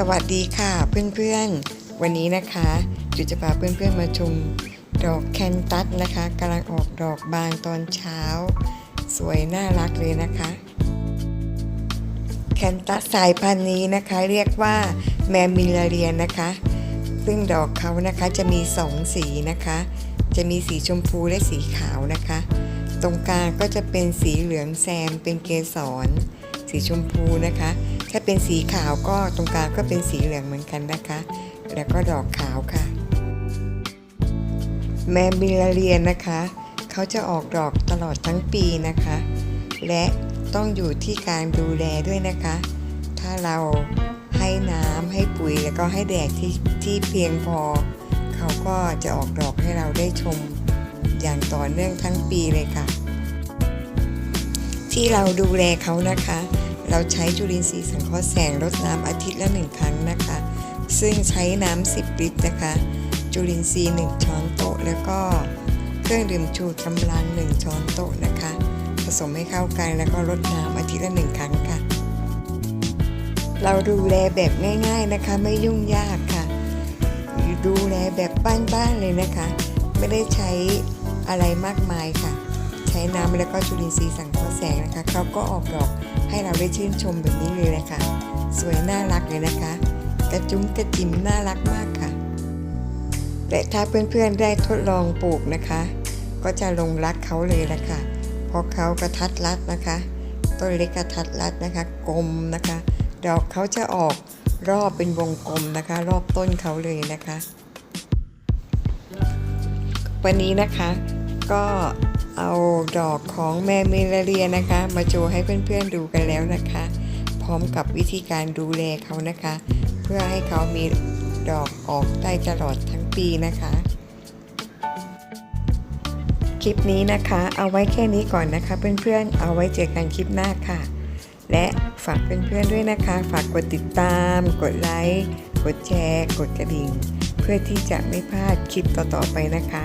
สวัสดีค่ะเพื่อนๆ วันนี้นะคะ จุจะพาเพื่อนๆมาชมดอกแคนตัสนะคะกำลังออกดอกบานตอนเช้า สวยน่ารักเลยนะคะ แคนตัสสายพันธุ์นี้นะคะเรียกว่าแมมมิลาเรียนนะคะ ซึ่งดอกเขานะคะจะมีสองสีนะคะ จะมีสีชมพูและสีขาวนะคะ ตรงกลางก็จะเป็นสีเหลืองแซมเป็นเกสรสีชมพูนะคะ ถ้าเป็นสีขาวก็ตรงกลางก็เป็นสีเหลืองเหมือนกันนะคะ แล้วก็ดอกขาวค่ะแมมบิลาเรียนนะคะ เขาจะออกดอกตลอดทั้งปีนะคะ และต้องอยู่ที่การดูแลด้วยนะคะ ถ้าเราให้น้ำให้ปุ๋ยแล้วก็ให้แดดที่ที่เพียงพอ เขาก็จะออกดอกให้เราได้ชมอย่างต่อเนื่องทั้งปีเลยค่ะ ที่เราดูแลเขานะคะ เราใช้จุลินทรีย์สังเคราะห์แสงรดน้ำอาทิตย์ละหนึ่งครั้งนะคะ ซึ่งใช้น้ำ10 ลิตรนะคะ จุลินทรีย์ 1 ช้อนโต๊ะ แล้วก็เครื่องดื่มชูกำลัง 1 ช้อนโต๊ะนะคะ ผสมให้เข้ากันแล้วก็รดน้ำอาทิตย์ละหนึ่งครั้งค่ะ เราดูแลแบบง่าย ๆนะคะ ไม่ยุ่งยากค่ะ ดูแลแบบบ้านๆเลยนะคะ ไม่ได้ใช้อะไรมากมายค่ะ ช้น้ำแล้วก็จุลินทรีย์สังเคราะห์แสงนะคะเขาก็ออกดอกให้เราได้ชื่นชมแบบนี้เลยนะคะ สวยน่ารักเลยนะคะ กระจุ้มกระจิ๋มน่ารักมากค่ะและถ้าเพื่อนๆได้ทดลองปลูกนะคะ ก็จะลงรักเขาเลยละค่ะเพราะเขากระทัดรัดนะคะ ต้นเล็กกระทัดรัดนะคะ กลมนะคะ ดอกเขาจะออกรอบเป็นวงกลมนะคะ รอบต้นเขาเลยนะคะ วันนี้นะคะก็ เอาดอกของแมเมลาเรียนะคะ มาโชว์ให้เพื่อนๆดูกันแล้วนะคะ พร้อมกับวิธีการดูแลเขานะคะ เพื่อให้เขามีดอกออกได้ตลอดทั้งปีนะคะ คลิปนี้นะคะ เอาไว้แค่นี้ก่อนนะคะ เพื่อนๆ เอาไว้เจอกันคลิปหน้าค่ะ และฝากเพื่อนๆด้วยนะคะ ฝากกดติดตาม กดไลค์ กดแชร์ กดกระดิ่ง เพื่อที่จะไม่พลาดคลิปต่อๆไปนะคะ